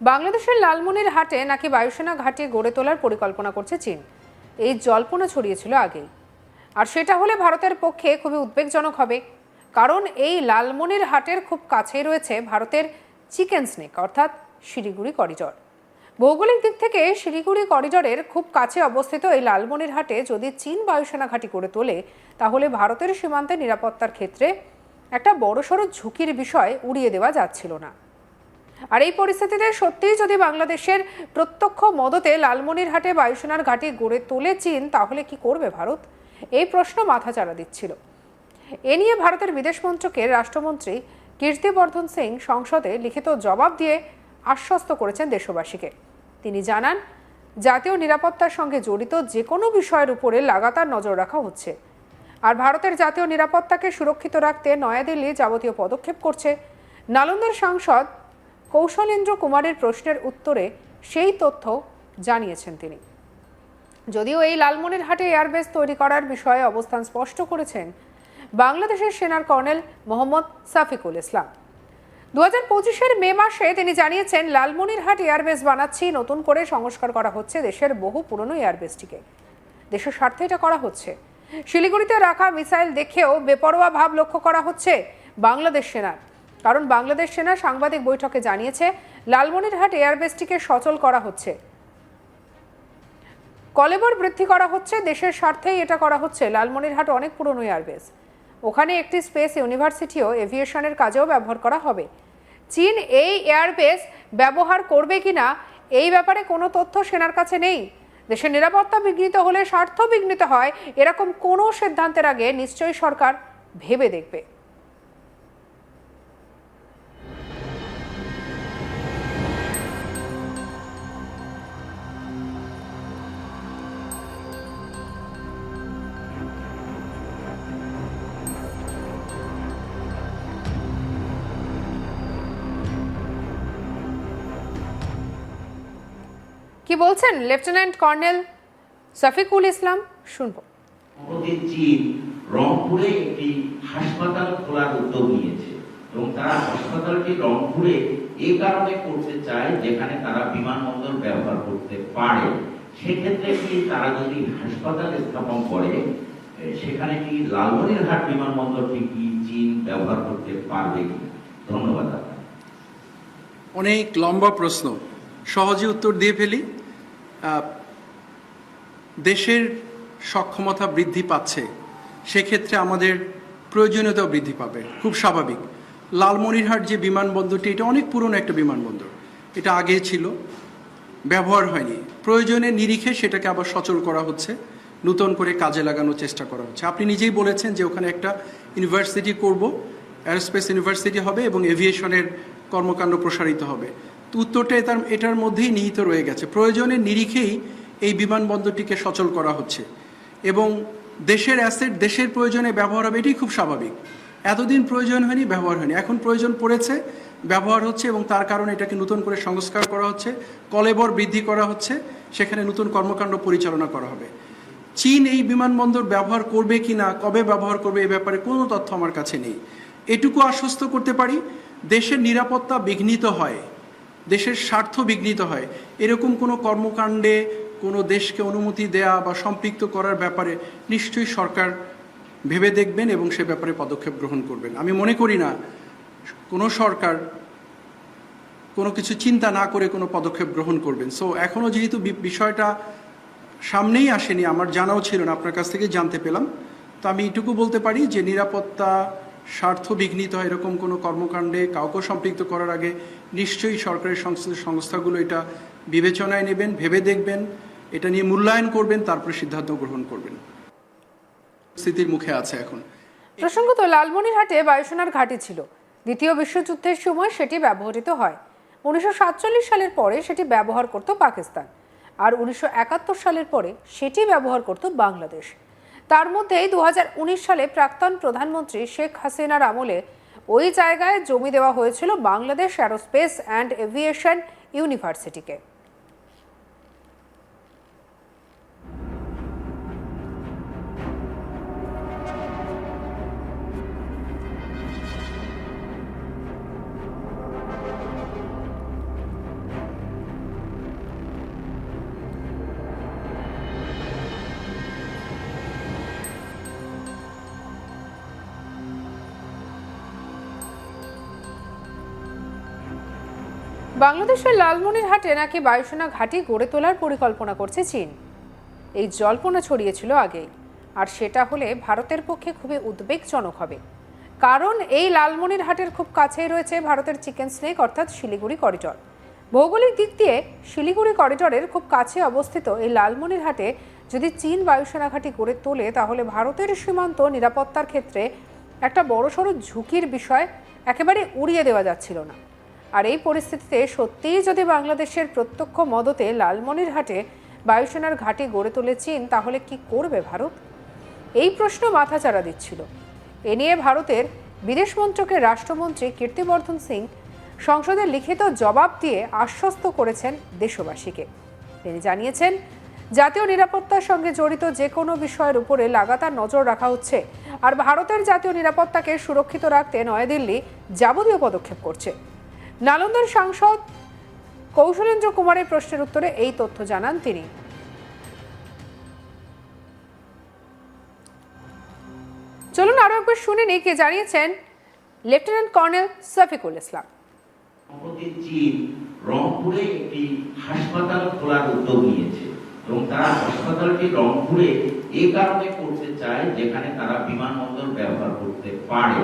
বাংলাদেশের লালমনির হাটে নাকি বায়ুসেনা ঘাঁটি গড়ে তোলার পরিকল্পনা করছে চীন? এই জল্পনা ছড়িয়েছিল আগেই। আর সেটা হলে ভারতের পক্ষে খুবই উদ্বেগজনক হবে। কারণ এই লালমনির হাটের খুব কাছেই রয়েছে ভারতের চিকেন স্নেক, অর্থাৎ শিলিগুড়ি করিডর। ভৌগোলিক দিক থেকে শিলিগুড়ি করিডরের খুব কাছে অবস্থিত এই লালমনির হাটে যদি চীন বায়ুসেনা ঘাঁটি করে তোলে, তাহলে ভারতের সীমান্তে নিরাপত্তার ক্ষেত্রে একটা বড়সড় ঝুঁকির বিষয় উড়িয়ে দেওয়া যাচ্ছিল না। আর এই পরিস্থিতিতে সত্যিই যদি বাংলাদেশের প্রত্যক্ষ মদতে লালমনিরহাটে বায়ুসেনার ঘাঁটি গড়ে তোলে চীন, তাহলে কি করবে ভারত? এই প্রশ্ন মাথাচাড়া দিচ্ছিল। এ নিয়ে ভারতের বিদেশ মন্ত্রকের রাষ্ট্রমন্ত্রী কীর্তিবর্ধন সিং সংসদে লিখিত জবাব দিয়ে আশ্বস্ত করেছেন দেশবাসীকে। তিনি জানান, জাতীয় নিরাপত্তার সঙ্গে জড়িত যে কোনো বিষয়ের উপরে লাগাতার নজর রাখা হচ্ছে। আর ভারতের জাতীয় নিরাপত্তাকে সুরক্ষিত রাখতে নয়াদিল্লি যাবতীয় পদক্ষেপ করছে। নালন্দার সাংসদ কৌশলেন্দ্র কুমারের প্রশ্নের উত্তরে সেই তথ্য জানিয়েছেন তিনি। যদিও এই লালমনিরহাটে এয়ারবেস তৈরি করার বিষয়ে অবস্থান স্পষ্ট করেছেন বাংলাদেশের সেনার কর্নেল মোহাম্মদ সাফিকুল ইসলাম। দু হাজার পঁচিশের মে মাসে তিনি জানিয়েছেন লালমনিরহাট এয়ারবেস বানাচ্ছি, নতুন করে সংস্কার করা হচ্ছে দেশের বহু পুরনো এয়ারবেসটিকে। দেশের স্বার্থে এটা করা হচ্ছে। শিলিগুড়িতে রাখা মিসাইল দেখেও বেপরোয়া ভাব লক্ষ্য করা হচ্ছে বাংলাদেশ সেনার। কারণ বাংলাদেশ সেনা সাংবাদিক বৈঠকে জানিয়েছে, লালমনিরহাট এয়ারবেসটিকে সচল করা হচ্ছে। কলেবর বৃদ্ধি করা হচ্ছে, দেশের স্বার্থেই এটা করা হচ্ছে, লালমনিরহাট অনেক পুরনো এয়ারবেস। ওখানে একটি স্পেস ইউনিভার্সিটিও এভিয়েশনের কাজেও ব্যবহার করা হবে। চীন এই এয়ারবেস ব্যবহার করবে কিনা, এই ব্যাপারে কোনো তথ্য সেনার কাছে নেই। দেশের নিরাপত্তা বিঘ্নিত হলে স্বার্থ বিঘ্নিত হয়, এরকম কোনো সিদ্ধান্তের আগে নিশ্চয়ই সরকার ভেবে দেখবে। কি বলছেন? লেফটেন্যান্ট কর্নেল সফিকুল ইসলাম শুনব। সম্প্রতি চীন রংপুরে একটি হাসপাতাল খোলার উদ্যোগ নিয়েছে এবং তারা হাসপাতালটি রংপুরে এই কারণে করতে চায় যেখানে তারা বিমানবন্দর ব্যবহার করতে পারে। সেক্ষেত্রে কি তারা যদি হাসপাতাল স্থাপন করে সেখানে কি লালমনিরহাট বিমানবন্দরটি কি চীন ব্যবহার করতে পারবে কি ধন্যবাদ অনেক লম্বা প্রশ্ন। সহজে উত্তর দিয়ে ফেলি। দেশের সক্ষমতা বৃদ্ধি পাচ্ছে, সেক্ষেত্রে আমাদের প্রয়োজনীয়তাও বৃদ্ধি পাবে, খুব স্বাভাবিক। লালমনিরহাট যে বিমানবন্দরটি, এটা অনেক পুরনো একটা বিমানবন্দর। এটা আগে ছিল, ব্যবহার হয়নি। প্রয়োজনে নিরিখে সেটাকে আবার সচল করা হচ্ছে, নতুন করে কাজে লাগানোর চেষ্টা করা হচ্ছে। আপনি নিজেই বলেছেন যে ওখানে একটা ইউনিভার্সিটি করব, অ্যারোস্পেস ইউনিভার্সিটি হবে এবং এভিয়েশনের কর্মকাণ্ড প্রসারিত হবে। উত্তরটা এটার এটার মধ্যেই নিহিত রয়ে গেছে। প্রয়োজনের নিরিখেই এই বিমানবন্দরটিকে সচল করা হচ্ছে। এবং দেশের অ্যাসেট, দেশের প্রয়োজনে ব্যবহার হবে, এটি খুব স্বাভাবিক। এতদিন প্রয়োজন হয়নি, ব্যবহার হয়নি। এখন প্রয়োজন পড়েছে, ব্যবহার হচ্ছে এবং তার কারণে এটাকে নতুন করে সংস্কার করা হচ্ছে, কলেবর বৃদ্ধি করা হচ্ছে, সেখানে নতুন কর্মকাণ্ড পরিচালনা করা হবে। চীন এই বিমানবন্দর ব্যবহার করবে কি না, কবে ব্যবহার করবে, এ ব্যাপারে কোনো তথ্য আমার কাছে নেই। এটুকু আশ্বস্ত করতে পারি, দেশের নিরাপত্তা বিঘ্নিত হয়। দেশের স্বার্থ বিঘ্নিত হয়। এরকম কোনো কর্মকাণ্ডে কোনো দেশকে অনুমতি দেয়া বা সম্পৃক্ত করার ব্যাপারে নিশ্চয়ই সরকার ভেবে দেখবেন এবং সে ব্যাপারে পদক্ষেপ গ্রহণ করবেন। আমি মনে করি না কোনো সরকার কোনো কিছু চিন্তা না করে কোনো পদক্ষেপ গ্রহণ করবেন। সো এখনও যেহেতু বিষয়টা সামনেই আসেনি, আমার জানাও ছিল না, আপনার কাছ থেকে জানতে পেলাম। তো আমি এটুকু বলতে পারি যে নিরাপত্তা স্বার্থ বিঘ্নিত হয় এরকম কোনো কর্মকাণ্ডে কাউকে সম্পৃক্ত করার আগে নিশ্চয়ই সরকারের সংস্থা সংস্থাগুলো এটা বিবেচনায় নেবেন, ভেবে দেখবেন, এটা নিয়ে মূল্যায়ন করবেন, তারপরে সিদ্ধান্ত গ্রহণ করবেন। স্থিতির মুখে আছে এখন। প্রসঙ্গত, লালমনিরহাটে বায়ুসেনার ঘাঁটি ছিল। দ্বিতীয় বিশ্বযুদ্ধের সময় সেটি ব্যবহৃত হয়। উনিশশো সাতচল্লিশ সালের পরে সেটি ব্যবহার করত পাকিস্তান। আর উনিশশো একাত্তর সালের পরে সেটি ব্যবহার করত বাংলাদেশ। তার মধ্যেই দু হাজার উনিশ সালে প্রাক্তন প্রধানমন্ত্রী শেখ হাসিনার আমলে ওই জায়গায় জমি দেওয়া হয়েছিল বাংলাদেশ অ্যারোস্পেস অ্যান্ড এভিয়েশন ইউনিভার্সিটিকে। বাংলাদেশের লালমনিরহাটে নাকি বায়ুসেনা ঘাঁটি গড়ে তোলার পরিকল্পনা করছে চীন। এই জল্পনা ছড়িয়েছিল আগেই। আর সেটা হলে ভারতের পক্ষে খুবই উদ্বেগজনক হবে। কারণ এই লালমনিরহাটের খুব কাছেই রয়েছে ভারতের চিকেন স্নেক, অর্থাৎ শিলিগুড়ি করিডর। ভৌগোলিক দিক দিয়ে শিলিগুড়ি করিডরের খুব কাছে অবস্থিত এই লালমনিরহাটে যদি চীন বায়ুসেনা ঘাঁটি গড়ে তোলে, তাহলে ভারতের সীমান্ত নিরাপত্তার ক্ষেত্রে একটা বড়সড় ঝুঁকির বিষয় একেবারে উড়িয়ে দেওয়া যাচ্ছিল না। আর এই পরিস্থিতিতে সত্যিই যদি বাংলাদেশের প্রত্যক্ষ মদতে লালমনিরহাটে বায়ুসেনার ঘাঁটি গড়ে তোলে চীন, তাহলে কি করবে ভারত? এই প্রশ্ন মাথাচাড়া দিচ্ছিল। এ নিয়ে ভারতের বিদেশ মন্ত্রকের রাষ্ট্রমন্ত্রী কীর্তিবর্ধন সিং সংসদে লিখিত জবাব দিয়ে আশ্বস্ত করেছেন দেশবাসীকে। তিনি জানিয়েছেন, জাতীয় নিরাপত্তার সঙ্গে জড়িত যে কোনো বিষয়ের উপরে লাগাতার নজর রাখা হচ্ছে। আর ভারতের জাতীয় নিরাপত্তাকে সুরক্ষিত রাখতে নয়াদিল্লি যাবতীয় পদক্ষেপ করছে। নালন্দার সাংসদ কৌশলেন্দ্র কুমারের প্রশ্নের উত্তরে এই তথ্য জানান তিনি। চলুন আরও একবার শুনে নিই কে জানিয়েছেন লেফটেন্যান্ট কর্নেল সফিকুল ইসলাম। রংপুরে একটি হাসপাতাল খোলার উদ্যোগ নিয়েছে এবং তারা হাসপাতালটি রংপুরে এই কারণে করতে চায় যেখানে তারা বিমানবন্দর ব্যবহার করতে পারে।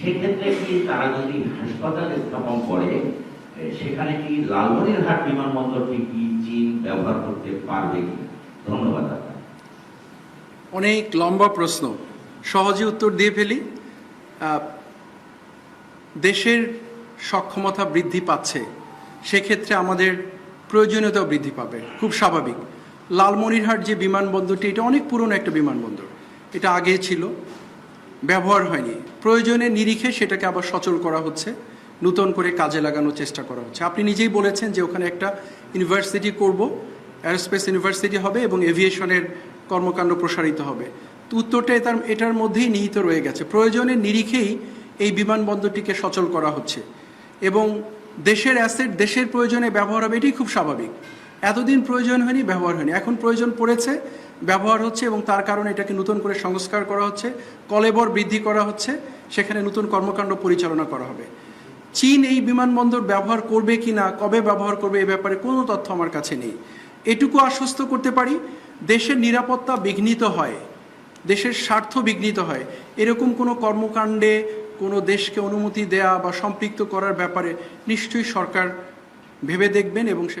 সেক্ষেত্রে কি তারা যদি হাসপাতাল স্থাপন করে সেখানে কি লালমনিরহাট বিমানবন্দরটি কি চীন ব্যবহার করতে পারবে কি? ধন্যবাদ অনেক লম্বা প্রশ্ন। সহজে উত্তর দিয়ে ফেলি। দেশের সক্ষমতা বৃদ্ধি পাচ্ছে, সেক্ষেত্রে আমাদের প্রয়োজনীয়তাও বৃদ্ধি পাবে। খুব স্বাভাবিক। লালমনিরহাট যে বিমানবন্দরটি, এটা অনেক পুরনো একটা বিমানবন্দর। এটা আগে ছিল। ব্যবহার হয়নি। প্রয়োজনে নিরিখে সেটাকে আবার সচল করা হচ্ছে, নতুন করে কাজে লাগানোর চেষ্টা করা হচ্ছে। আপনি নিজেই বলেছেন যে ওখানে একটা ইউনিভার্সিটি করব, অ্যারোস্পেস ইউনিভার্সিটি হবে এবং এভিয়েশনের কর্মকাণ্ড প্রসারিত হবে। তো উত্তরটা এটার এটার মধ্যেই নিহিত রয়ে গেছে। প্রয়োজনে নিরিখেই এই বিমানবন্দরটিকে সচল করা হচ্ছে। এবং দেশের অ্যাসেট, দেশের প্রয়োজনে ব্যবহার হবে এটি খুব স্বাভাবিক। এতদিন প্রয়োজন হয়নি, ব্যবহার হয়নি। এখন প্রয়োজন পড়েছে, ব্যবহার হচ্ছে এবং তার কারণে এটাকে নতুন করে সংস্কার করা হচ্ছে, কলেবর বৃদ্ধি করা হচ্ছে, সেখানে নতুন কর্মকাণ্ড পরিচালনা করা হবে। চীন এই বিমানবন্দর ব্যবহার করবে কি না, কবে ব্যবহার করবে, এ ব্যাপারে কোনো তথ্য আমার কাছে নেই। এটুকু আশ্বস্ত করতে পারি, দেশের নিরাপত্তা বিঘ্নিত হয়, দেশের স্বার্থ বিঘ্নিত হয়। এরকম কোনো কর্মকাণ্ডে কোনো দেশকে অনুমতি দেয়া বা সম্পৃক্ত করার ব্যাপারে নিশ্চয়ই সরকার ভেবে দেখবেন এবং সে